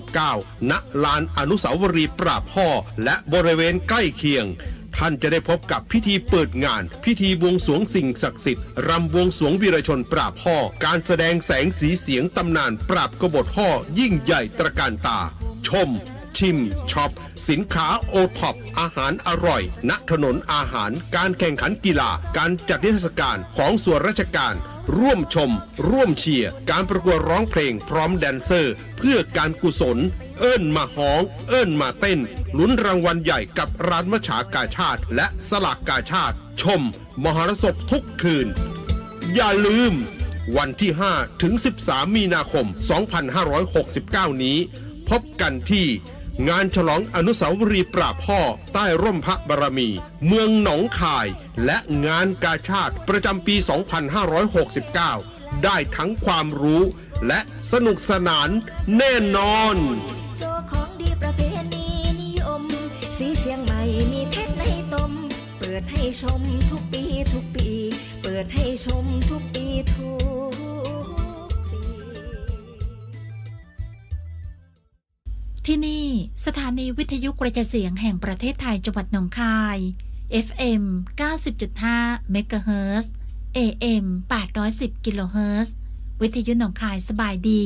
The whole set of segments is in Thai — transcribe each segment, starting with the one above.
2569ณ ลานอนุสาวรีย์ปราบพ่อและบริเวณใกล้เคียง ท่านจะได้พบกับพิธีเปิดงาน พิธีบวงสวงสิ่งศักดิ์สิทธิ์รำบวงสวงวีรชนปราบพ่อการแสดงแสงสีเสียงตำนานปราบกบฏพ่อยิ่งใหญ่ตระการตา ชมชิมช็อป สินค้าโอท็อปอาหารอร่อย ณถนนอาหาร การแข่งขันกีฬา การจัดนิทรรศการของส่วนราชการ ร่วมชม ร่วมเชียร์การประกวดร้องเพลงพร้อมแดนเซอร์ เพื่อการกุศล เอิ้นมาฮ้อง เอิ้นมาเต้นลุ้นรางวัลใหญ่กับร้านมฉากาชาติ และสลากกาชาติ ชม มหรสพทุกคืน อย่าลืม วันที่ 5 ถึง 13 มีนาคม 2569 นี้ พบกันที่ งานฉลองอนุสาวรีย์ปราบพ่อ ใต้ร่มพระบารมี เมืองหนองคาย และงานกาชาติประจำปี 2569 ได้ทั้งความรู้และสนุกสนานแน่นอน โชว์ของดีประเพณีนิยม สีเชียงใหม่มีเพชรในตม เปิดให้ชมทุกปีทุกปี เปิดให้ชมทุกปีทุก นี่ สถานีวิทยุกระจายเสียงแห่งประเทศไทยจังหวัดหนองคาย FM 90.5 MHz AM 810กิโลเฮิรตซ์วิทยุหนองคายสบายดี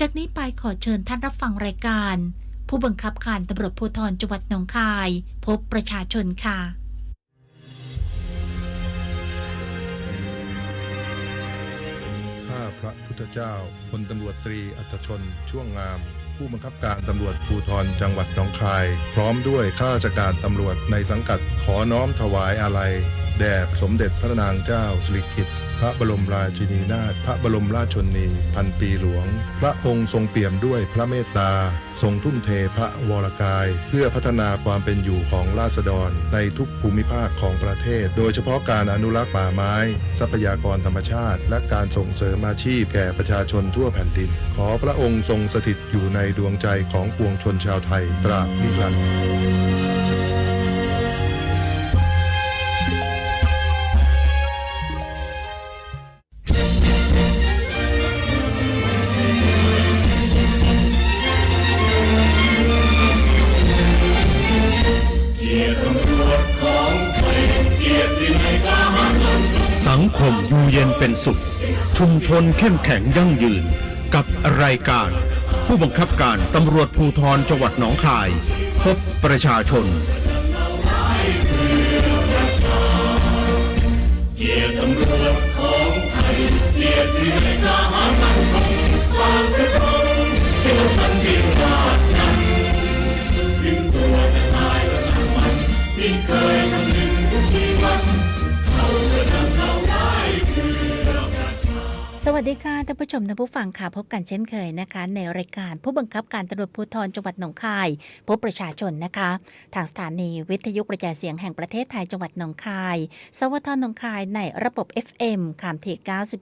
จากนี้ไปขอเชิญท่านรับฟังรายการ ผู้บังคับการตำรวจภูธรจังหวัดหนองคาย พบประชาชนค่ะข้าพระพุทธเจ้าพลตำรวจตรีอัตชน ช่วงงาม ผู้บังคับการตำรวจภูธรจังหวัดหนองคาย พร้อมด้วยข้าราชการตำรวจในสังกัดขอน้อมถวายอาลัยแด่สมเด็จพระนางเจ้าสิริกิติ์ พระบรมราชินีนาถพระบรมราชชนนี พันปีหลวง พระองค์ทรงเปี่ยมด้วยพระเมตตา ทรงทุ่มเทพระวรกาย เพื่อพัฒนาความเป็นอยู่ของราษฎร ในทุกภูมิภาคของประเทศ โดยเฉพาะการอนุรักษ์ป่าไม้ ทรัพยากรธรรมชาติ และการส่งเสริมอาชีพแก่ประชาชนทั่วแผ่นดิน ขอพระองค์ทรงสถิตอยู่ในดวงใจของปวงชนชาวไทยตราบนิรันดร์ มอยู่เย็นเป็นสุข ชุมชนเข้มแข็งยั่งยืน กับรายการ ผู้บังคับการตำรวจภูธรจังหวัดหนองคาย พบประชาชนสวั สวัสดีค่ะท่านผู้ชมท่านผู้ฟังค่ะพบกันเช่นเคยนะคะ ในรายการผู้บังคับการตำรวจภูธรจังหวัดหนองคาย พบประชาชนนะคะ ทางสถานีวิทยุกระจายเสียงแห่งประเทศไทยจังหวัดหนองคาย สวทหนองคายในระบบ FM คามที่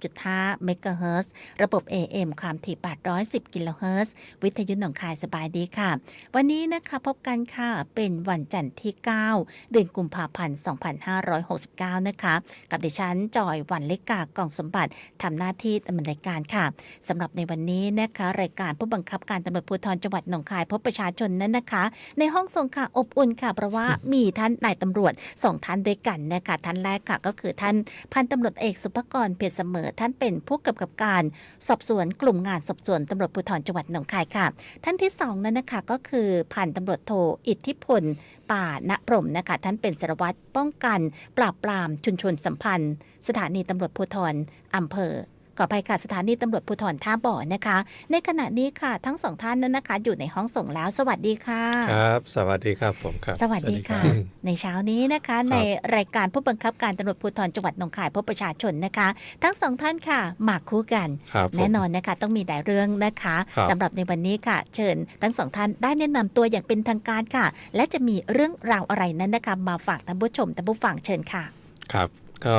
90.5เมกะเฮิรตซ์ระบบ AM คามที่810กิโลเฮิรตซ์วิทยุหนองคายสบายดีค่ะ วันนี้นะคะพบกันค่ะเป็นวันจันทร์ที่ 9 เดือนกุมภาพันธ์2569 นะคะ กับดิฉันจอยวันเล็กกากองสมบัติทำหน้าที่ดำเนินรายการค่ะสำหรับในวันนี้นะคะ รายการผู้บังคับการตำรวจภูธรจังหวัดหนองคาย พบประชาชนนั้นนะคะ ในห้องส่งค่ะอบอุ่นค่ะเพราะว่ามีท่านนายตำรวจสองท่านด้วยกันนะคะท่านแรกค่ะก็คือท่านพันตำรวจเอกสุภกรเพียรเสมอ ท่านเป็นผู้กำกับการสอบสวนกลุ่มงานสอบสวนตำรวจภูธรจังหวัดหนองคายค่ะ ท่านที่สองนั้นนะคะก็คือพันตำรวจโทอิทธิพลป่าณพรหมนะคะท่านเป็นสารวัตรป้องกัน ปราบปรามชุมชนสัมพันธ์ สถานีตำรวจภูธรอำเภอ ขออภัยค่ะสถานีตำรวจภูธรท่าบ่อนะคะ ในขณะนี้ค่ะทั้งสองท่านนั้นนะคะ อยู่ในห้องส่งแล้ว สวัสดีค่ะ ครับ สวัสดีครับผมครับ สวัสดีค่ะ ในเช้านี้นะคะ ในรายการผู้บังคับการตำรวจภูธรจังหวัดหนองคายพบประชาชนนะคะ ทั้งสองท่านค่ะมาคู่กันครับผมแน่นอนนะคะ ต้องมีหลายเรื่องนะคะครับสำหรับในวันนี้ค่ะ เชิญ ทั้งสองท่านได้แนะนำตัวอย่างเป็นทางการค่ะ และจะมีเรื่องราวอะไรนั้นนะคะมาฝากท่านผู้ชมท่านผู้ฟังเชิญค่ะ ครับ ก็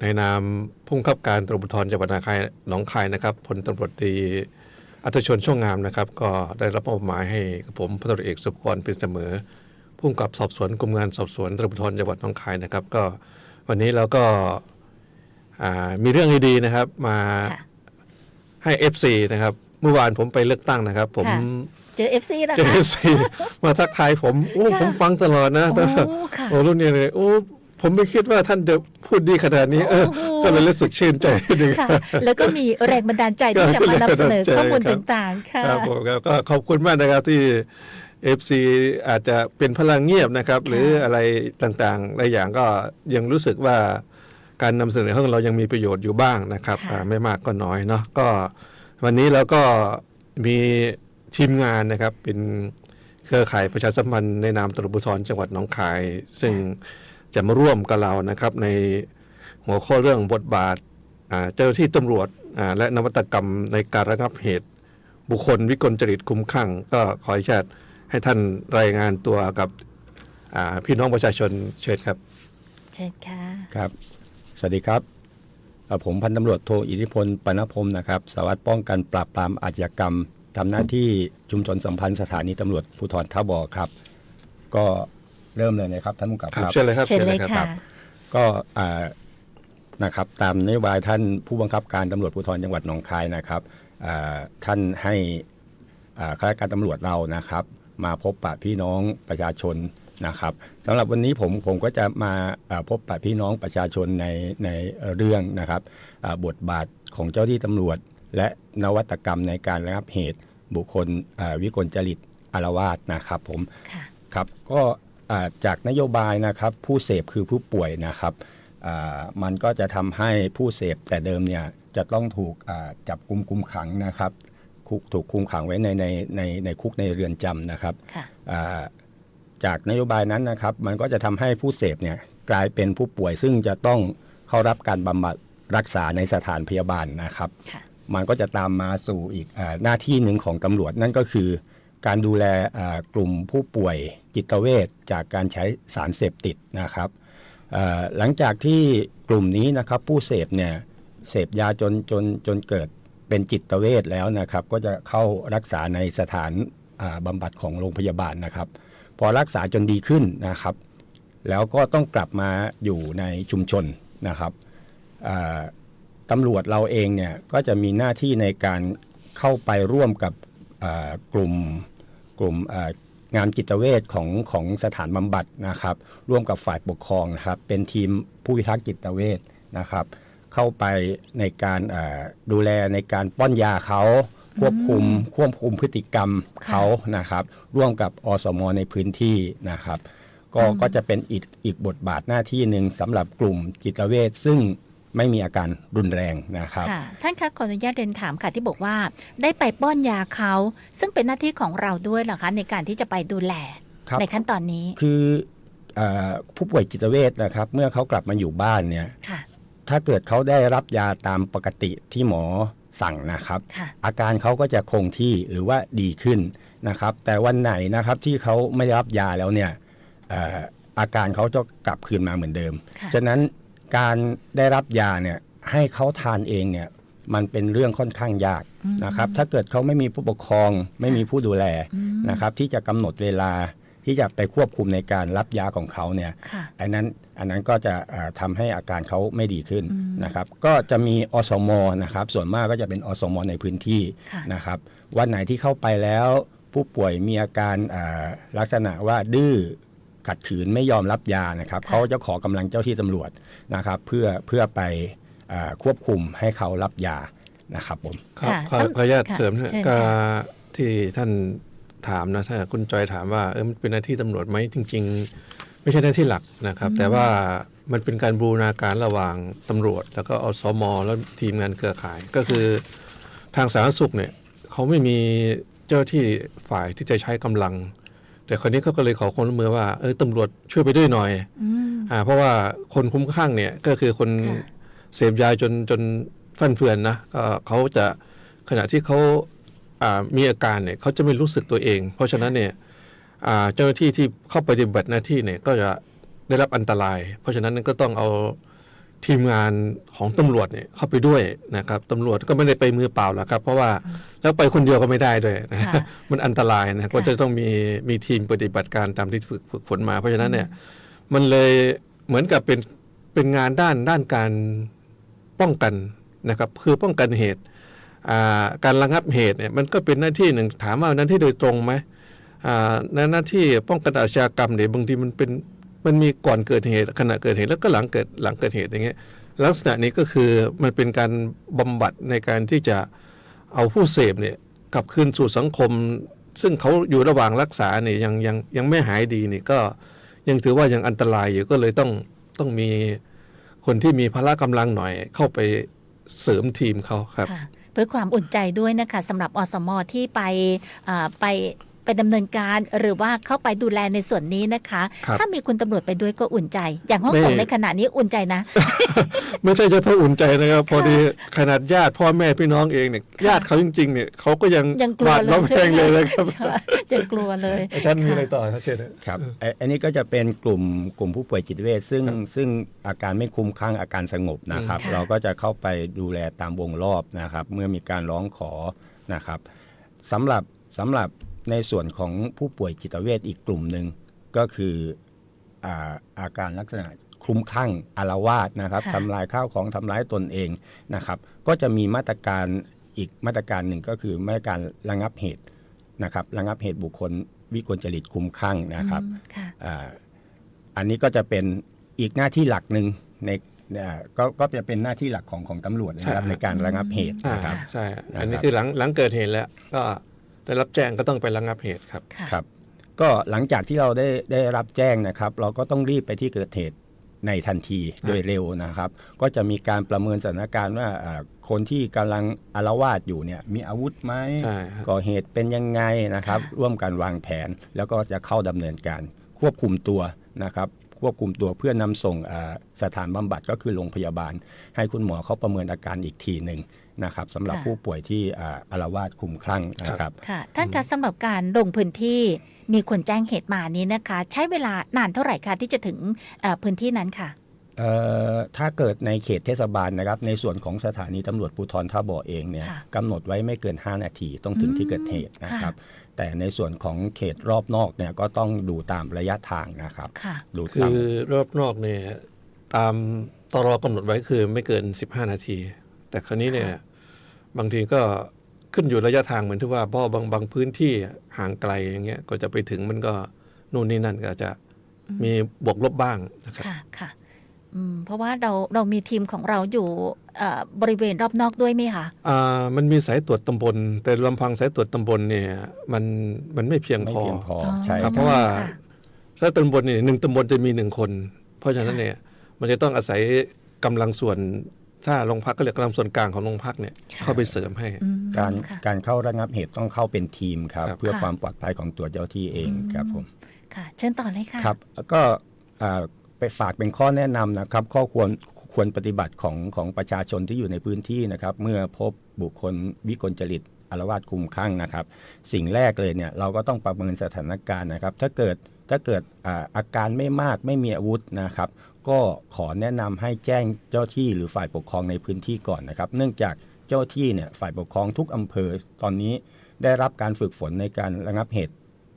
ในนามผู้บังคับการตำรวจภูธรจังหวัดหนองคายหนองคายนะครับพลตำรวจตรีอัตชนช่วงงามนะครับ ก็ได้รับมอบหมายให้กับผมพลตำรวจเอกสุภกรเป็นเสมอผู้กำกับสอบสวนกลุ่มงานสอบสวนตำรวจภูธรจังหวัดหนองคายนะครับ ก็วันนี้เราก็อ่ามีเรื่องดีๆนะครับ มาค่ะให้ FC นะครับ เมื่อวานผมไปเลือกตั้งนะครับ ผมค่ะเเจอ FC แล้วเจอคะเอฟซีมาทักทายผมโอ้ค่ะผมฟังตลอดนะโอ้ค่ะโอ้รุ่นนี้เลยโอ้ ผมไม่คิดว่าท่านจะพูดดีขนาดนี้ เออโอ้โหก็เลยรู้สึกชื่นใจดีค่ะ แล้วก็มีแรงบันดาลใจที่จะมานำเสนอข้อมูลต่างๆ ค่ะครับผมครับก็ขอบคุณมากนะครับที่ FC อาจจะเป็นพลังเงียบนะครับ หรืออะไรต่างๆหลายอย่างก็ยังรู้สึกว่าการนำเสนอของเรายังมีประโยชน์อยู่บ้างนะครับค่ะอ่าไม่มากก็น้อยเนาะก็วันนี้เราก็มีทีมงานนะครับ เป็นเครือข่ายประชาสัมพันธ์ในนามตำรวจภูธรจังหวัดหนองคาย ซึ่ง จะมาร่วมกับเรานะครับในหัวข้อเรื่องบทบาทอ่าเจ้าหน้าที่ตำรวจอ่าและนวัตกรรมในการระงับเหตุ บุคคลวิกลจริตคุ้มข้างก็ขออนุญาตให้ท่านรายงานตัวกับอ่าพี่น้องประชาชนเชิญครับ เชิญค่ะครับ สวัสดีครับเอ่อผมพันตำรวจโทอิทธิพลปนพรมนะครับสารวัสดิ์ป้องกันปราบปรามอาชญากรรมทำหน้าที่ชุมชนสัมพันธ์สถานีตำรวจภูธรท่าบ่อครับ ก็ เริ่มเลยนะครับท่านผู้กำกับคครัรับบเชิญเลยครับเชิญเลยรับค่ะ ก็อ่านะครับตามนโยบายท่านผู้บังคับการตำรวจภูธรจังหวัดหนองคายนะครับอ่าท่านให้อ่าข้าราชการตำรวจเรานะครับ มาพบปะพี่น้องประชาชนนะครับสำหรับวันนี้ผมผมก็จะมาอ่าพบปะพี่น้องประชาชนในในเรื่องนะครับอ่าบทบาทของเจ้าที่ตำรวจ และนวัตกรรมในการระงับเหตุบุคคลอ่าวิกลจริตอารวาสนะครับผมค่ะครับก็อ่า จากนโยบายนะครับผู้เสพคือผู้ป่วยนะครับอ่ามันก็จะทำให้ผู้เสพแต่เดิมเนี่ยจะต้องถูกอ่าจับกุมคุมขังนะครับคุกถูกคุมขังไว้ในในในในคุกในเรือนจำนะครับค่ะอ่าจากนโยบายนั้นนะครับ มันก็จะทำให้ผู้เสพเนี่ยกลายเป็นผู้ป่วยซึ่งจะต้องเข้ารับการบำบัดรักษาในสถานพยาบาลนะครับค่ะมันก็จะตามมาสู่อีกอาหน้าที่หนึ่งของตำรวจนั่นก็คือ การดูแลกลุ่มผู้ป่วยจิตเวชจากการใช้สารเสพติดนะครับหลังจากที่กลุ่มนี้นะครับผู้เสพเนี่ยเสพยาจนจนจนเกิดเป็นจิตเวชแล้วนะครับ ก็จะเข้ารักษาในสถานอ่าบำบัดของโรงพยาบาลนะครับ พอรักษาจนดีขึ้นนะครับ แล้วก็ต้องกลับมาอยู่ในชุมชนนะครับตำรวจเราเองเนี่ยก็จะมีหน้าที่ในการเข้าไปร่วมกับกลุ่ม กลุ่มอ่างานจิตเวชของของสถานบำบัดนะครับ ร่วมกับฝ่ายปกครองนะครับ เป็นทีมผู้พิทักษ์จิตเวชนะครับ เข้าไปในการอ่าดูแลในการป้อนยาเขาควบคุมควบคุมพฤติกรรมเขานะครับ ร่วมกับอสมในพื้นที่นะครับ ก็ก็จะเป็นอีกอีกบทบาทหน้าที่หนึ่งสำหรับกลุ่มจิตเวชซึ่ง ไม่มีอาการรุนแรงนะครับค่ะท่านคะขออนุญาตเรียนถามค่ะที่บอกว่า ได้ไปป้อนยาเขาซึ่งเป็นหน้าที่ของเราด้วยเหรอคะในการที่จะไปดูแลครับในขั้นตอนนี้ คือเออผู้ป่วยจิตเวชนะครับ เมื่อเขากลับมาอยู่บ้านเนี่ยค่ะถ้าเกิดเขาได้รับยาตามปกติที่หมอสั่งนะครับค่ะอาการเขาก็จะคงที่หรือว่าดีขึ้นนะครับ แต่วันไหนนะครับที่เขาไม่ได้รับยาแล้วเนี่ยเอ่ออาการเขาจะกลับคืนมาเหมือนเดิมค่ะฉะนั้น การได้รับยาเนี่ยให้เขาทานเองเนี่ยมันเป็นเรื่องค่อนข้างยากนะครับ ถ้าเกิดเขาไม่มีผู้ปกครองไม่มีผู้ดูแลนะครับ ที่จะกำหนดเวลาที่จะไปควบคุมในการรับยาของเขาเนี่ยค่ะอันนั้นอันนั้นก็จะอ่าทำให้อาการเขาไม่ดีขึ้นนะครับ ก็จะมีอสมนะครับ ส่วนมากก็จะเป็นอสมในพื้นที่ค่ะนะครับ วันไหนที่เข้าไปแล้วผู้ป่วยมีอาการอ่าลักษณะว่าดื้อ ขัดขืนไม่ยอมรับยานะครับเขาจะขอกำลังเจ้าที่ตำรวจนะครับ เพื่อเพื่อไปอ่าควบคุมให้เขารับยานะครับผมครับค่ะขอสำขออนุญาตค่ะเสริมนะเชิญก็ค่ะที่ท่านถามนะถ้าคุณจอยถามว่าเออมันเป็นหน้าที่ตำรวจไหมจริง ๆ ไม่ใช่หน้าที่หลักนะครับ แต่ว่ามันเป็นการบูรณาการระหว่างตำรวจ แล้วก็อสมแล้วทีมงานเครือข่ายก็คือทางสาธารณสุขเนี่ยเขาไม่มีเจ้าที่ฝ่ายที่จะใช้กำลัง แต่คนนี้เขาก็เลยขอความร่วมมือว่าเออตำรวจช่วยไปด้วยหน่อยอืมอ่าเพราะว่าคนคุ้มข้างเนี่ยก็คือคนค่ะเสพยาจนจนฟันเฟือนนะก็เขาจะขณะที่เขาอ่ามีอาการเนี่ยเขาจะไม่รู้สึกตัวเอง เพราะฉะนั้นเนี่ยอ่าเจ้าหน้าที่ที่เข้าปฏิบัติหน้าที่เนี่ยก็จะได้รับอันตราย เพราะฉะนั้นก็ต้องเอา ทีมงานของตำรวจเนี่ยเข้าไปด้วยนะครับตำรวจก็ไม่ได้ไปมือเปล่าหรอกครับ เพราะว่าแล้วไปคนเดียวก็ไม่ได้ด้วยนะค่ะมันอันตรายนะก็ค่ะจะต้องมีมีทีมปฏิบัติการตามที่ฝึกฝึกฝนมา เพราะฉะนั้นเนี่ยมันเลยเหมือนกับเป็นเป็นงานด้านด้านการป้องกันนะครับคือป้องกันเหตุอ่าการระงับเหตุเนี่ยมันก็เป็นหน้าที่หนึ่งถามว่าหน้าที่โดยตรงไหมอ่าในหน้าที่ป้องกันอาชญากรรมเนี่ยบางทีมันเป็น มันมีก่อนเกิดเหตุขณะเกิดเหตุแล้วก็หลังเกิดหลังเกิดเหตุอย่างเงี้ยลักษณะนี้ก็คือมันเป็นการบำบัดในการที่จะเอาผู้เสพเนี่ยกลับคืนสู่สังคม ซึ่งเขาอยู่ระหว่างรักษาเนี่ยยังยังยังไม่หายดีนี่ก็ยังถือว่ายังอันตรายอยู่ก็เลยต้องต้องมีคนที่มีพละกำลังหน่อยเข้าไปเสริมทีมเขาครับ เพื่อความอุ่นใจด้วยนะคะสำหรับอสมที่ไปไป ไปดำเนินการหรือว่าเข้าไปดูแลในส่วนนี้นะคะครับถ้ามีคุณตำรวจไปด้วยก็อุ่นใจ อย่างห้องไม่ส่งในขณะนี้อุ่นใจนะ ไม่ใช่เฉพาะอุ่นใจนะครับ พอดีขนาดญาติพ่อแม่พี่น้องเองเนี่ยญาติเขาจริงๆเนี่ยเขาก็ยังยังกลัหววาดเลยระแวใช่งไหมเลยนะครับใช่ยังกลัวเลยอาจารย์มีอะไรต่อครับเช่นครับไอ้อันนี้ก็จะเป็นกลุ่มกลุ่มผู้ป่วยจิตเวชซึ่งซึ่งอาการไม่คุ้มข้างอาการสงบนะครับค่ะเราก็จะเข้าไปดูแลตามวงรอบนะครับ เมื่อมีการร้องขอนะครับสำหรับสำหรับ ในส่วนของผู้ป่วยจิตเวชอีกกลุ่มหนึ่งก็คืออาอาการลักษณะคลุ้มคลั่งอารวาสนะครับค่ะทำลายข้าวของทำร้ายตนเองนะครับ ก็จะมีมาตรการอีกมาตรการหนึ่งก็คือมาตรการระงับเหตุนะครับระงับเหตุบุคคลวิกลจริตคลุ้มคลั่งนะครับอืมค่ะอ่าอันนี้ก็จะเป็นอีกหน้าที่หลักหนึ่งในอ่าก็ก็จะเป็นหน้าที่หลักของของตำรวจนะครับใช่ในการระงับเหตุอ่านะครับใช่นะครับอันนี้คือหลังหลังเกิดเหตุแล้วก็ ได้รับแจ้งก็ต้องไประงับเหตุครับ ค่ะ ครับ ก็หลังจากที่เราได้ได้รับแจ้งนะครับ เราก็ต้องรีบไปที่เกิดเหตุในทันทีโดยเร็วนะครับ ก็จะมีการประเมินสถานการณ์ว่าอ่าคนที่กำลังอารวาสอยู่เนี่ยมีอาวุธไหมใช่ครับ ก่อเหตุเป็นยังไงนะครับ ร่วมกันวางแผนแล้วก็จะเข้าดำเนินการ ควบคุมตัวนะครับ ควบคุมตัวเพื่อนำส่งอ่าสถานบำบัดก็คือโรงพยาบาล ให้คุณหมอเขาประเมินอาการอีกทีหนึ่ง นะครับสำหรับค่ะ ผู้ป่วยที่อ่าอารวาสคลุมคลั่งนะครับ ค่ะ ท่านคะสำหรับการลงพื้นที่มีคนแจ้งเหตุมานี้นะคะ ใช้เวลานานเท่าไหร่คะที่จะถึงเอ่อพื้นที่นั้นค่ะ เอ่อถ้าเกิดในเขตเทศบาลนะครับ ในส่วนของสถานีตำรวจภูธรท่าบ่อเองเนี่ยค่ะกำหนดไว้ไม่เกิน 5 นาทีต้องถึงอืมที่เกิดเหตุนะครับค่ะแต่ในส่วนของเขตรอบนอกเนี่ยก็ต้องดูตามระยะทางนะครับ ค่ะ ดูคืตาม อรอบนอกเนี่ยตามตรอกำหนดไว้คือไม่เกิน 15 นาที แต่คราวนี้เนี่ย บางทีก็ขึ้นอยู่ระยะทางเหมือนที่ว่าเพราะบางบางพื้นที่ห่างไกลอย่างเงี้ยก็จะไปถึงมันก็นู่นนี่นั่นก็อาจจะมีบวกลบบ้างนะครับค่ะค่ะอืมเพราะว่าเราเรามีทีมของเราอยู่เอ่อบริเวณรอบนอกด้วยไหมคะอ่ามันมีสายตรวจตำบล แต่ลำพังสายตรวจตำบลเนี่ยมันมันไม่เพียงไม่พอเพียงพออ๋อใช่คครัรับบเพราะว่าค่ะถ้าตำบลเนี่ยหนึ่งตำบลจะมีหนึ่งคน เพราะฉะนั้นค่ะเนี่ยมันจะต้องอาศัยกำลังส่วน ถ้าโรงพักก็เรียกกำลังส่วนกลางของโรงพักเนี่ยเข้าไปเสริมให้อืมการค่ะ การเข้าระงับเหตุต้องเข้าเป็นทีมครับ ครับ เพื่อค่ะความปลอดภัยของตัวเจ้าที่เองอืมครับผม ค่ะ เชิญต่อเลยค่ะ ครับก็อ่าไปฝากเป็นข้อแนะนำนะครับ ข้อควรควรปฏิบัติของของประชาชนที่อยู่ในพื้นที่นะครับ เมื่อพบบุคคลวิกลจริตอารวาสคลุมคลั่งนะครับ สิ่งแรกเลยเนี่ยเราก็ต้องประเมินสถานการณ์นะครับ ถ้าเกิดถ้าเกิดอาอาการไม่มากไม่มีอาวุธนะครับ ก็ขอแนะนำให้แจ้งเจ้าที่หรือฝ่ายปกครองในพื้นที่ก่อนนะครับ เนื่องจากเจ้าที่เนี่ยฝ่ายปกครองทุกอำเภอตอนนี้ได้รับการฝึกฝนในการระงับเหตุ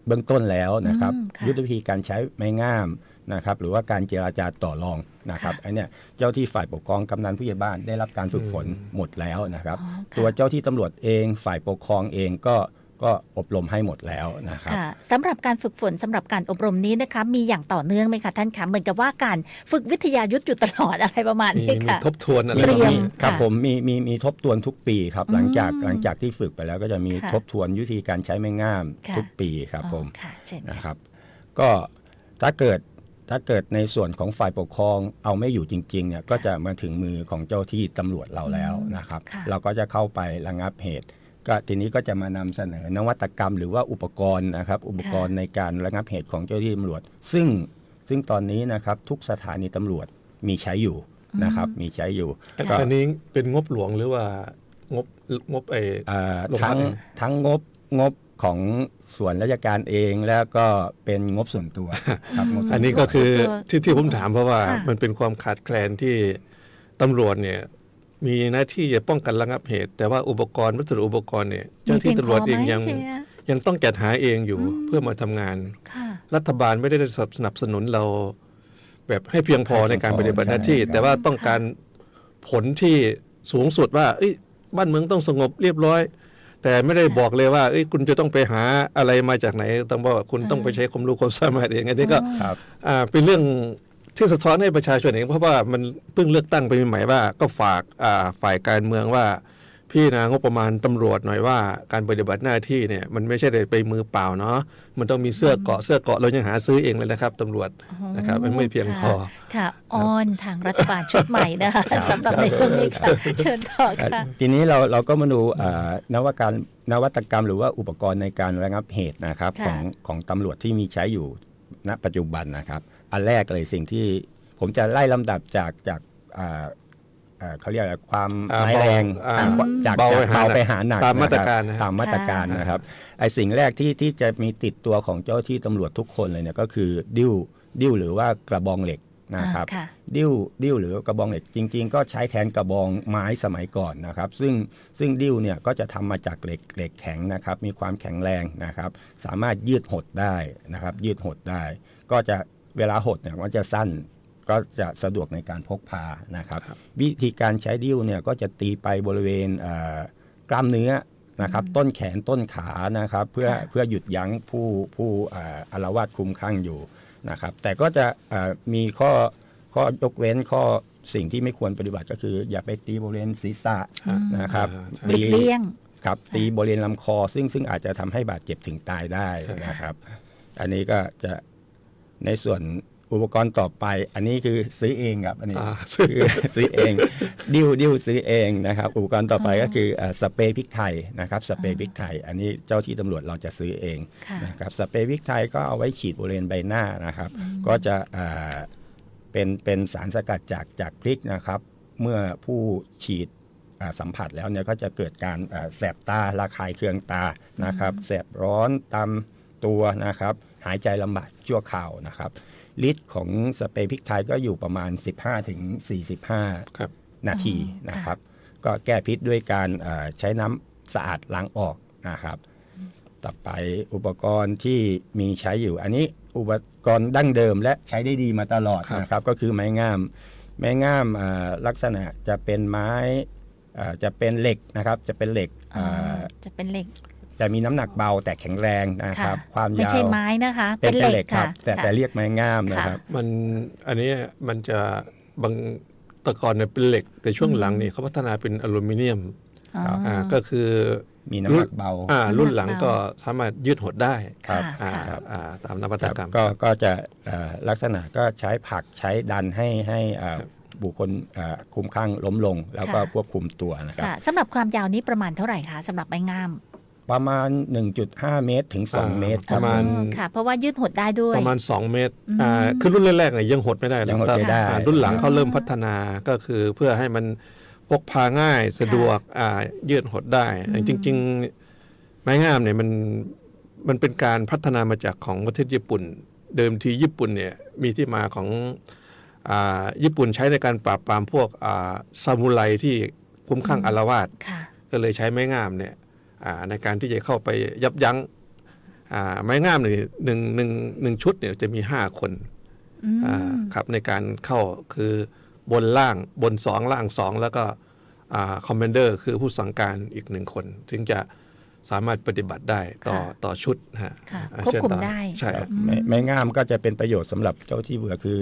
เบื้องต้นแล้วนะครับอืมค่ะยุทธวิธีการใช้ไม้งามนะครับ หรือว่าการเจราจาต่อรองนะครับค่ะไอ้เนี่ยเจ้าที่ฝ่ายปกครองกำนันผู้ใหญ่บ้านได้รับการฝึกฝนหมดแล้วนะครับอ๋อค่ะตัวเจ้าที่ตำรวจเองฝ่ายปกครองเองก็ ก็อบรมให้หมดแล้วนะครับค่ะสำหรับการฝึกฝนสำหรับการอบรมนี้นะคะมีอย่างต่อเนื่องไหมคะท่านคะเหมือนกับว่าการฝึกวิทยายุทธอยู่ตลอดอะไรประมาณมีนี้มีค่ะทบทวนอะไรเตรียมบ้างครับค่ะผมมีมีมีทบทวนทุกปีครับ หลังจากอืมหลังจากที่ฝึกไปแล้วก็จะมีค่ะทบทวนวิธีการใช้ไม้งามค่ะทุกปีครับผมอ๋อค่ะเช่นนะครับ ก็ถ้าเกิดถ้าเกิดในส่วนของฝ่ายปกครองเอาไม่อยู่จริงๆเนี่ยก็จะมาถึงมือของเจ้าที่ตำรวจเราแล้วนะครับค่ะเราก็จะเข้าไประงับเหตุ ก็ทีนี้ก็จะมานำเสนอนวัตกรรม หรือว่าอุปกรณ์นะครับ อุปกรณ์ในการระงับเหตุของเจ้าหน้าที่ตำรวจ ซึ่งซึ่งตอนนี้นะครับทุกสถานีตำรวจมีใช้อยู่นะครับ มีใช้อยู่ก็อันนี้เป็นงบหลวงหรือว่างบงบไอ้อ่าโรงพักทั้งเองทั้งงบงบของส่วนราชการเองแล้วก็เป็นงบส่วนตัวครับงบส่วนตัวอันนี้ก็คือที่ที่ผมถามเพราะว่าค่ะมันเป็นความขาดแคลนที่ตำรวจเนี่ย มีหน้าที่จะป้องกันระงับเหตุ แต่ว่าอุปกรณ์วัสดุอุปกรณ์เนี่ยเจ้าหน้าที่ตำรวจเองยังมีพีพไหมใช่ไหมคะยังต้องจัดหาเองอยู่อืมเพื่อมาทำงานค่ะรัฐบาลไม่ได้สนับสนุนเรา แบบให้เพียงพอในการปฏิบัติหน้าที่ แต่ว่าต้องการผลที่สูงสุดว่าเอ้ยบ้านเมืองต้องสงบเรียบร้อย แต่ไม่ได้บอกเลยว่าเอ้ยคุณจะต้องไปหาอะไรมาจากไหน ต้องบอกว่าคุณต้องไปใช้ความรู้ความสามารถเองอันนี้ก็ครับอ่าเป็นเรื่อง ที่สะท้อนให้ประชาชนเองเพราะว่ามันเพิ่งเลือกตั้งไปใหม่ๆว่า ก็ฝากอ่าฝ่ายการเมืองว่า พี่นางบประมาณตำรวจหน่อยว่าการปฏิบัติหน้าที่เนี่ยมันไม่ใช่เลยไปมือเปล่าเนาะมันต้องมีเสื้อเกราะเสื้อเกราะเรายังหาซื้อเองเลยนะครับตำรวจนะครับมันไม่เพียงพอค่ะค่ะอ้อนทางรัฐบาลชุดใหม่นะคะสำหรับในเรื่องนี้ค่ะเชิญต่อค่ะทีนี้เราเราก็มาดูอ่านวัตการนวัตกรรม หรือว่าอุปกรณ์ในการระงับเหตุนะครับค่ะของของตำรวจที่มีใช้อยู่ณปัจจุบันนะครับ อันแรกเลยสิ่งที่ผมจะไล่ลำดับจากจากอ่าอ่าเขาเรียกอะไรความอ่าร้ายแรงเบาอ่าอ่าจากเบาจากไปหาเบาไปหาหนักตามมาตรนะคบการนะฮะตามมาตรการนะครับไอสิ่งแรกที่ที่จะมีติดตัวของเจ้าที่ตำรวจทุกคนเลยเนี่ยก็คือดิ้วดิ้วหรือว่ากระบองเหล็กนะครับ อ่าค่ะ ดิ้วดิ้วหรือกระบองเหล็กจริง ๆ ก็ใช้แทนกระบองไม้สมัยก่อนนะครับ ซึ่งซึ่งดิ้วเนี่ยก็จะทำมาจากเหล็กเหล็กแข็งนะครับ มีความแข็งแรงนะครับ สามารถยืดหดได้นะครับ ยืดหดได้ ก็จะ เวลาหดเนี่ยมันจะสั้นก็จะสะดวกในการพกพานะครับ วิธีการใช้ดิ้วเนี่ยก็จะตีไปบริเวณเอ่อกล้ามเนื้อนะครับต้นแขนต้นขานะครับเพื่อค่ะเพื่อหยุดยั้งผู้ผู้อ่าอาละวาดคลุมข้างอยู่นะครับ แต่ก็จะอ่ามีข้อข้อยกเว้นข้อสิ่งที่ไม่ควรปฏิบัติก็คือ อย่าไปตีบริเวณศีรษะนะครับอ่าหลีกเลี่ยงครับตีบริเวณลำคอซึ่งซึ่งอาจจะทำให้บาดเจ็บถึงตายได้นะครับ อันนี้ก็จะ ในส่วนอุปกรณ์ต่อไป อันนี้คือซื้อเองครับ อันนี้อ่าคือซื้อเอง ดิ้วดิ้วซื้อเองนะครับ อุปกรณ์ต่อไปก็คืออ่าสเปรย์พริกไทยนะครับสเปรย์พริกไทย อันนี้เจ้าที่ตำรวจเราจะซื้อเองค่ะนะครับสเปรย์พริกไทยก็เอาไว้ฉีดบริเวณใบหน้านะครับ ก็จะอ่าเป็นเป็นสารสกัดจากจากพริกนะครับ เมื่อผู้ฉีดอ่าสัมผัสแล้วเนี่ยก็จะเกิดการอ่าแสบตาระคายเคืองตานะครับแสบร้อนตามตัวนะครับ หายใจลำบากชั่วคราวนะครับฤทธิ์ของสเปรย์พริกไทยก็อยู่ประมาณ 15-45ถึง45ครับนาทีนะครับ ก็แก้พิษด้วยการเอ่อใช้น้ำสะอาดล้างออกนะครับ ต่อไปอุปกรณ์ที่มีใช้อยู่ อันนี้อุปกรณ์ดั้งเดิมและใช้ได้ดีมาตลอดครับนะครับ ก็คือไม้งาม ไม้งามอ่าลักษณะจะเป็นไม้อ่าจะเป็นเหล็กนะครับ จะเป็นเหล็กอ่าอ่าจะเป็นเหล็ก จะมีน้ำหนักเบาแต่แข็งแรงนะครับค่ะความไม่ยาวใช่ไม้นะคะ เป็เป็นนเป็นเหเหล็ล็กกครัค่ะบแต่ค่ะแต่เรียกไม้งามนะครับ มันอันนี้มันจะบางแตะกอนเนี่ยเป็นเหล็ก แต่ช่วงหลังนี่เขาพัฒนาเป็นอลูมิเนียมอ๋ออ่าก็คือมีน้ำหนักเบาอ่าน้ำหนักรุ่นหลังเบาก็สามารถยืดหดได้ค่ะอ่าค่ะอ่าตามนวัตครับกรรมก็ก็จะเอ่อลักษณะก็ใช้ผลักใช้ดันให้ให้เอ่อบุคคลเอ่อคุมข้างล้มลง แล้วก็ค่ะควบคุมตัวนะครับค่ะสำหรับความยาวนี้ประมาณเท่าไหร่คะสำหรับไม้งาม ประมาณ 1.5 เมตรถึง 2 เมตรคปรับ ระมาณอ๋อค่ะ เพราะว่ายืดหดได้ด้วย ประมาณ 2 เมตรอืมอ่าคือรุ่นแรกๆเนี่ยยังหดไม่ได้หรอกยังหดไม่ได้ อ่ารุ่นหลังเขาเริ่มพัฒนาก็คือเพื่อให้มันพกพาง่ายสะดวกอ่ายืดหดได้จริง ๆ ไม้งามเนี่ยมันมันเป็นการพัฒนามาจากของประเทศญี่ปุ่น เดิมทีญี่ปุ่นเนี่ยมีที่มาของอ่าญี่ปุ่นใช้ในการปราบปรามพวกอ่าซามูไรที่คุ้มข้างอารวาสค่ะ ก็เลยใช้ไม้งามเนี่ยอ่า ในการที่จะเข้าไปยับยั้งอ่าไม้งามเนี่ยหนึ่งหนึ่งหนึ่งชุดเนี่ยจะมีห้าคนอืมอ่าครับในการเข้าคือบนล่างบนสองล่างสองแล้วก็คอมเมนเดอร์คือผู้สั่งการอีกหนึ่งคน ถึงจะ สามารถปฏิบัติได้ต่อค่ะต่อชุดฮะค่ะอ่าควบคุมเชิญต่อได้ใช่ครับไม่ไม่งามก็จะเป็นประโยชน์สำหรับเจ้าที่เบื่อคือ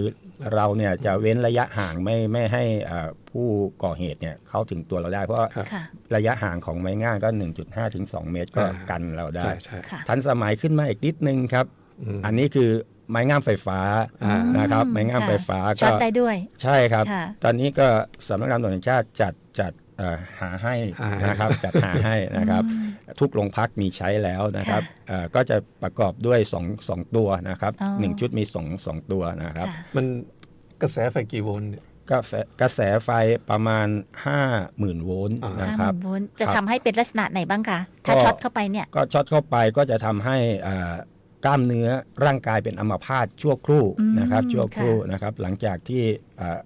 เราเนี่ยจะเว้นระยะห่างไม่ไม่ให้เอ่อผู้ก่อเหตุเนี่ยเข้าถึงตัวเราได้ เพราะว่าครับค่ะระยะห่างของไม้งามก็ 1.5ถึง2เมตรก็อ่ากันเราได้ใช่ใช่ค่ะทันสมัยขึ้นมาอีกนิดนึงครับอืมอันนี้คือไม้งามไฟฟ้าอ่านะครับไม้งามค่ะไฟฟ้าช็ก็อตได้ด้วย ใช่ครับค่ะตอนนี้ก็สำนักงานตำรวจแห่งชาติจัดจัดเอ่อ หาให้หาให้นะครับจัดหาให้นะครับทุกโรงพักมีใช้แล้วนะครับค่ะเอ่อก็จะประกอบด้วย2 2ตัวนะครับอ๋อหนึ่งชุดมี2 2ตัวนะครับค่ะมันกระแสไฟกี่โวลต์เนี่ยก็แฟกระแสไฟประมาณ 50,000 โวลต์อ่านนะห้าคหรับมื่นโวลต์จะครับทำให้เป็นลักษณะไหนบ้างคะ ถ้าก็ช็อตเข้าไปเนี่ย ก็ช็อตเข้าไปก็จะทำให้อ่ากล้ามเนื้อร่างกายเป็นอัมพาตชั่วครู่อืมนะครับชั่วครู่ค่ะนะครับ หลังจากที่อ่า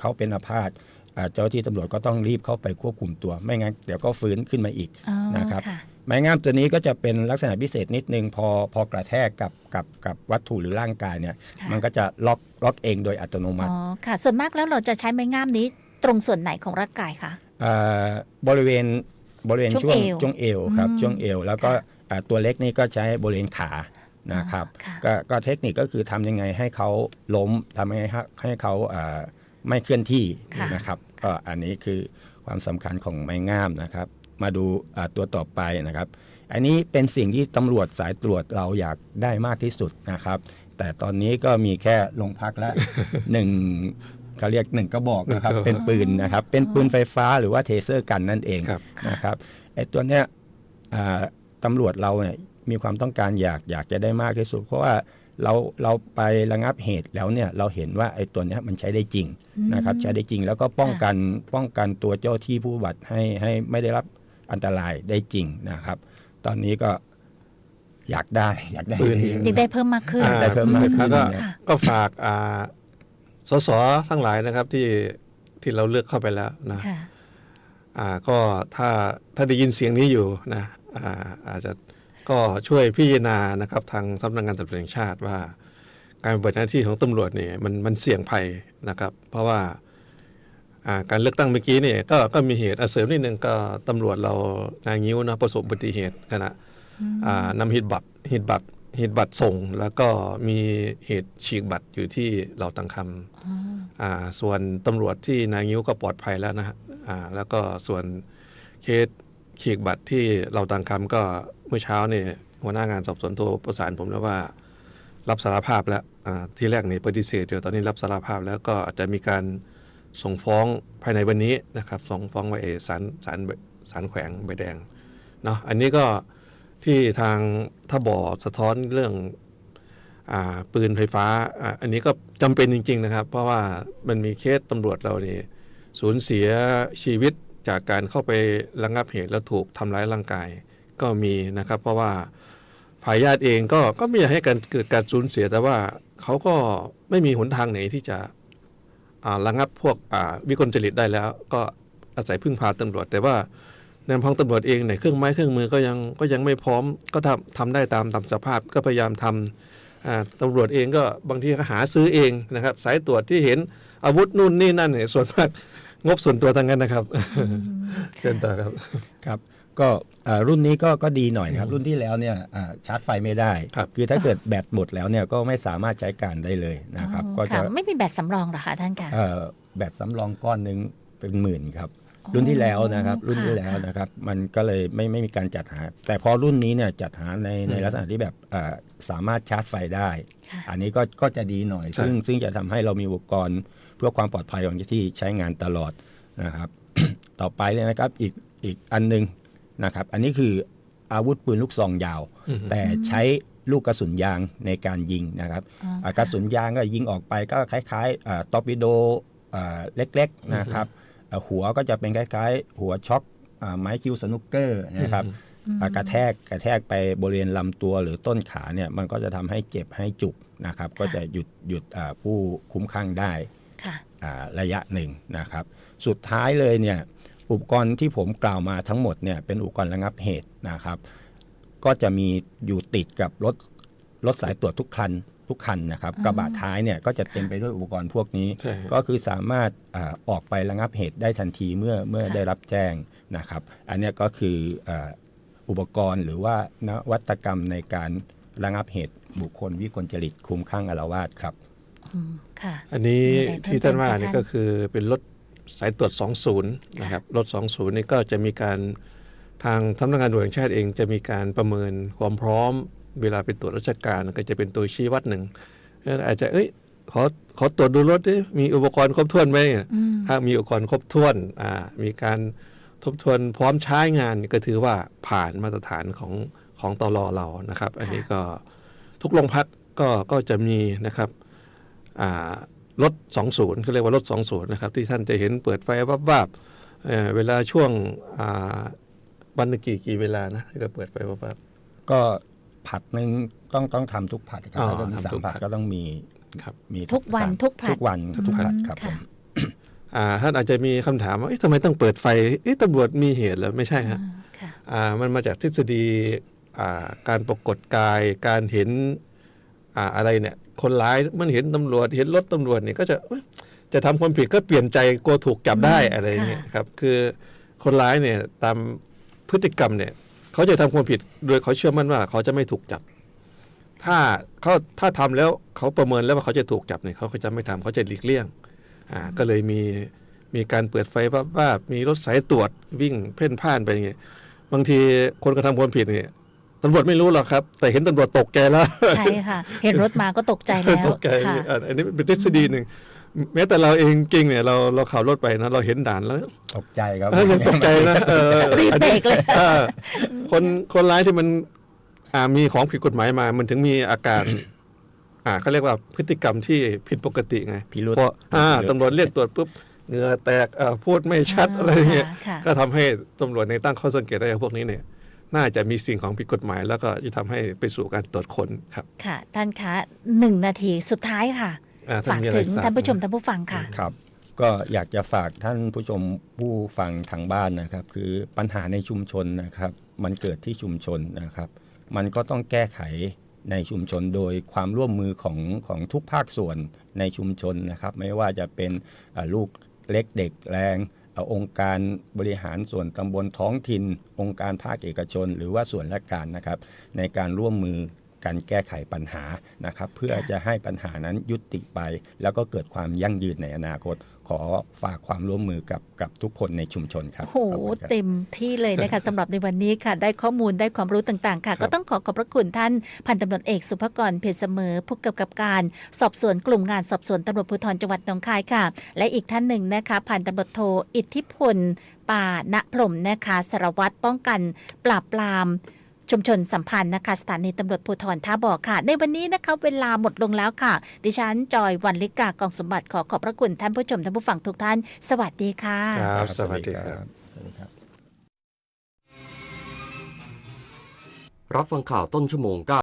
เขาเป็นอัมพาตอ่า เจ้าหน้าที่ตำรวจก็ต้องรีบเข้าไปควบคุมตัว ไม่งั้นเดี๋ยวก็ฟื้นขึ้นมาอีกอ๋อนะครับค่ะไม้งามตัวนี้ก็จะเป็นลักษณะพิเศษนิดนึงพอพอกระแทกกับกับกับวัตถุหรือร่างกายเนี่ยค่ะมันก็จะล็อกล็อกเองโดยอัตโนมัอ๋ติอค่ะ ส่วนมากแล้วเราจะใช้ไม้งามนี้ตรงส่วนไหนของร่างกายคะอ่าบริเวณบริเวณช่ช่ววงงเอวช่วงเอวครับอืมช่วงเอว แล้วก็ค่ะอ่าตัวเล็กนี่ก็ใช้บริเวณขานะครับค่ะก็ก็เทคนิคก็คือทำยังไงให้เขาล้มทำยังไงให้ให้เขาอ่า ไม่เคลื่อนที่ค่ะนะครับก็อันนี้คือความสำคัญของไม้งามนะครับ มาดูอ่าตัวต่อไปนะครับ อันนี้เป็นสิ่งที่ตำรวจสายตรวจเราอยากได้มากที่สุดนะครับ แต่ตอนนี้ก็มีแค่โรงพักละหนึ่งเขาเรียกหนึ่งกระบอกนะครับหนึ่งกระบอกเป็นปืนนะครับ เป็นปืนไฟฟ้าหรือว่าเทเซอร์กันนั่นเองครับนะครับไอ้ตัวเนี้ยอ่าตำรวจเราเนี่ยมีความต้องการอยากอยากจะได้มากที่สุด เพราะว่า เราเราไประงับเหตุแล้วเนี่ยเราเห็นว่าไอ้ตัวเนี้ยมันใช้ได้จริงนะครับใช้ได้จริงแล้วก็ป้องกันป้องกันตัวเจ้าที่ผู้บัตรให้ให้ไม่ได้รับอันตรายได้จริงนะครับ ตอนนี้ก็อยากได้อยากได้ปืนจึงได้เพิ่มมากขึ้นอ่าได้เพิ่มมากขึ้นแล้วก็ค่ะก็ฝากอ่าสสทั้งหลายนะครับที่ที่เราเลือกเข้าไปแล้วนะค่ะอ่าก็ถ้าถ้าได้ยินเสียงนี้อยู่นะอ่าอาจจะ ก็ช่วยพิจารณานะครับทางสำนักงานตำรวจแห่งชาติว่า การปฏิบัติหน้าที่ของตำรวจเนี่ยมันมันเสี่ยงภัยนะครับ เพราะว่าอ่าการเลือกตั้งเมื่อกี้เนี่ยก็ก็มีเหตุอาเสริมนิดนึงก็ตำรวจเรานางงิ้วนะประสบอุบัติเหตุขณะอ่านำหีดบัตรหีดบัตรหีดบัตรส่ง แล้วก็มีเหตุฉีกบัตรอยู่ที่เราตังคำอ่าส่วนตำรวจที่นางิ้วก็ปลอดภัยแล้วนะฮะอ่าแล้วก็ส่วนเคส ฉีกบัตรที่เราตังคำก็เมื่อเช้าเนี่ยหัวหน้างานสอบสวนโทรประสานผมแล้วว่า รับสารภาพแล้วที่แรกนี่ปฏิเสธอยู่ตอนนี้รับสารภาพแล้วก็อาจจะมีการส่งฟ้องภายในวันนี้นะครับส่งฟ้องไว้ศาลศาลศาลแขวงใบแดงเนาะอันนี้ก็ที่ทางถ้าบอสะท้อนเรื่องอปืนไฟฟ้าอ,อันนี้ก็จำเป็นจริง ๆ นะครับ เพราะว่ามันมีเคสตำรวจเรานี่สูญเสียชีวิต จากการเข้าไประงงับเหตุแล้วถูกทำร้ายร่างกายก็มีนะครับ เพราะว่าฝ่ายญาติเองก็ก็ไม่อยากให้การเกิดการสูญเสียแต่ว่าเขาก็ไม่มีหนทางไหนที่จะระงับพวกวิกลจริตได้แล้ว ก็อาศัยพึ่งพาตำรวจ แต่ว่าในพังตำรวจเองเนี่ยเครื่องไม้เครื่องมือก็ยังก็ยังไม่พร้อมก็ทำทำได้ตามตามสภาพก็พยายามทำตำรวจเองก็บางทีก็หาซื้อเองนะครับ สายตรวจที่เห็นอาวุธนู่นนี่นั่นเนี่ยส่วนมาก งบส่วนตัวทั้งนั้นนะครับเชิญต่อครับครับ ก็อ่ารุ่นนี้ก็ก็ดีหน่อยนะครับ รุ่นที่แล้วเนี่ยอ่าชาร์จไฟไม่ได้ครับอถ้าเกิดแบตหมดแล้วเนี่ยก็ไม่สามารถใช้การได้เลยนะครับอ๋อก็จะค่ะไม่มีแบตสำรองเหรอคะท่านคะเอ่อแบตสำรองก้อนหนึ่งเป็นหมื่นครับรุ่นที่แล้วนะครับ รุ่นที่แล้วค่ะนะครับ มันก็เลยไม่ไม่มีการจัดหา แต่พอรุ่นนี้เนี่ยจัดหาในในลักษณะที่แบบอ่าสามารถชาร์จไฟได้ค่ะ อันนี้ก็ก็จะดีหน่อยใช่ซึ่งซึ่งจะทำให้เรามีอุปกรณ์เพื่อความปลอดภัยของเจ้าที่ใช้งานตลอดนะครับ ต่อไปเลยนะครับอีกอีกอันหนึงนะครับ อันนี้คืออาวุธปืนลูกซองยาวอืมแต่ใช้ลูกกระสุนยางในการยิงนะครับอ๋ออ่ากระสุนยางก็ยิงออกไปก็คล้ายๆอ่าตอร์ปิโดอ่าเล็กๆนะครับอ่าหัวก็จะเป็นคล้ายๆ หัวช็อคอ่าไม้คิวสนุกเกอร์นะครับอ่า กระแทกกระแทกไปบริเวณลำตัวหรือต้นขาเนี่ยมันก็จะทำให้เจ็บให้จุกนะครับ ก็จะหยุดหยุดอ่าผู้คุ้มข้างได้ค่ะอ่าระยะหนึ่งนะครับ สุดท้ายเลยเนี่ยอุปกรณ์ที่ผมกล่าวมาทั้งหมดเนี่ยเป็นอุปกรณ์ระงับเหตุนะครับ ก็จะมีอยู่ติดกับรถรถสายตรวจทุกคันทุกคันนะครับกระบะท้ายเนี่ยก็จะเต็มไปด้วยอุปกรณ์พวกนี้ใช่ก็คือสามารถอาออกไประงับเหตุได้ทันทีเมื่อเมื่อค่ะได้รับแจ้งนะครับ อันเนี้ยก็คือ อาอุปกรณ์หรือว่านวัตกรรมในการระงับเหตุบุคคลวิกลจริตคลุมข้างอารวาสครับอืมค่ะอันนี้มีอะไรเพิ่มที่ท่านว่าเติมไหมนี่ท่านก็คือเป็นรถสายตรวจ 20 นะครับ รถ 20 นี่ก็จะมีการทางสำนักงานตำรวจแห่งชาติเองจะมีการประเมินความพร้อม เวลาไปตรวจราชการก็จะเป็นตัวชี้วัดหนึ่งเอออาจจะเอ้ยขอขอตรวจดูรถดิมีอุปกรณ์ครบถ้วนไหมอืมถ้ามีอุปกรณ์ครบถ้วนอ่ามีการ ทบทวนพร้อมใช้งานก็ถือว่าผ่านมาตรฐานของของตลอเรานะครับ อันนี้ก็ทุกโรงพักก็ก็จะมีนะครับอ่ารถ20เขาเรียกว่ารถ20นะครับที่ท่านจะเห็นเปิดไฟวับๆเอ่อเวลาช่วงอ่าวันหนึ่งกี่กี่เวลานะที่เราเปิดไฟวับก็ผัดหนึ่งต้องต้องทำทุกผัดครับอ๋อถ้าจะมีทำสาทุมกผัดผัดก็ต้องมีๆครับมีทุกวันสามทุกผัดทุกวันทุกผัดอืมครับผค่ะมอ่า ท่านอาจจะมีคำถามว่าเอ๊ะทำไมต้องเปิดไฟเอ๊ะตำรวจมีเหตุเหรอไม่ใช่ฮะอืมค่ะอ่ามันมาจากทฤษฎีอ่าการปรากฏกาย การเห็นอ่าอะไรเนี่ยคนร้ายมันเห็นตำรวจ เห็นรถตำรวจเนี่ยก็จะเอ้ยจะจะทำความผิดก็เปลี่ยนใจกลัวถูกจับได้อืมอะไรอย่างเงี้ยค่ะครับคือคนร้ายเนี่ยตามพฤติกรรมเนี่ยเขาจะทำความผิดโดยเขาเชื่อมั่นว่า เขาจะไม่ถูกจับ ถ้าเขาถ้าทำแล้วเขาประเมินแล้วว่าเขาจะถูกจับเนี่ยเขาก็จะไม่ทำเขาจะหลีกเลี่ยง อ่าก็เลยมีมีการเปิดไฟว่าว่ามีรถสายตรวจวิ่งเพ่นพ่านไปอย่างเงี้ยบางทีคนกระทำความผิดเนี่ยตำรวจไม่รู้หรอกครับ แต่เห็นตำรวจตกใจแล้ว ใช่ค่ะ เห็นรถมาก็ตกใจแล้วตกใจค่ะอะอันนี้เป็นทฤษฎีหนึ่งแม้แต่เราเองจริงเนี่ยเราเราขับรถไปนะเราเห็นด่านแล้ว ตกใจครับเออยังตกใจนะเออรีบเบรกเลยออคนคนร้ายที่มันอ่ามีของผิดกฎหมายมา มันถึงมีอาการ อ่าเขาเรียกว่าพฤติกรรมที่ผิดปกติไงพิรุธเพราะอ่าพิรุธตำรวจเรียกตรวจปุ๊บเหงื่อแตกอ่าพูดไม่ชัดอะไรอย่างเงี้ยค่ะก็ทำให้ตำรวจในตั้งข้อสังเกตได้ว่าพวกนี้เนี่ยน่าจะมีสิ่งของผิดกฎหมาย แล้วก็จะทำให้ไปสู่การตรวจค้นครับ ค่ะท่านคะหนึ่งนาทีสุดท้ายค่ะอ่ฝากมีอะไรถึงฝกท่านผู้ชมท่านผู้ฟังค่ะครับ ก็อยากจะฝากท่านผู้ชมผู้ฟังทางบ้านนะครับ คือปัญหาในชุมชนนะครับ มันเกิดที่ชุมชนนะครับ มันก็ต้องแก้ไข ในชุมชนโดยความร่วมมือของของทุกภาคส่วนในชุมชนนะครับ ไม่ว่าจะเป็นลูกเล็กเด็กแรงอองค์การบริหารส่วนตำบลท้องถิ่น องค์การภาคเอกชน หรือว่าส่วนราชการนะครับ ในการร่วมมือ การแก้ไขปัญหานะครับเพื่อจะให้ปัญหานั้นยุติไป แล้วก็เกิดความยั่งยืนในอนาคต ขอฝากความร่วมมือกับกับทุกคนในชุมชนครับโอ้โหขอบคุณครับเต็มที่เลยนะคะสำหรับในวันนี้ค่ะ ได้ข้อมูลได้ความรู้ต่างๆ ค่ะ ก็ต้องขอขอบพระคุณท่านพันตำรวจเอกสุภกรเพชรเสมอผู้กำกับการ สอบสวนกลุ่มงานสอบสวนตำรวจภูธรจังหวัดหนองคายค่ะ และอีกท่านหนึ่งนะคะพันตำรวจโทอิทธิพลป่าณพรหมนะคะสารวัตรป้องกัน ปราบปราม ชุมชนสัมพันธ์นะคะสถานีตำรวจภูธรท่าบ่อค่ะ ในวันนี้นะคะเวลาหมดลงแล้วค่ะ ดิฉันจอยวันลิกากองสมบัติขอขอบพระคุณท่านผู้ชมท่านผู้ฟังทุกท่าน สวัสดีค่ะ ครับ สวัสดีครับ สวัสดีครับ รับฟังข่าวต้นชั่วโมง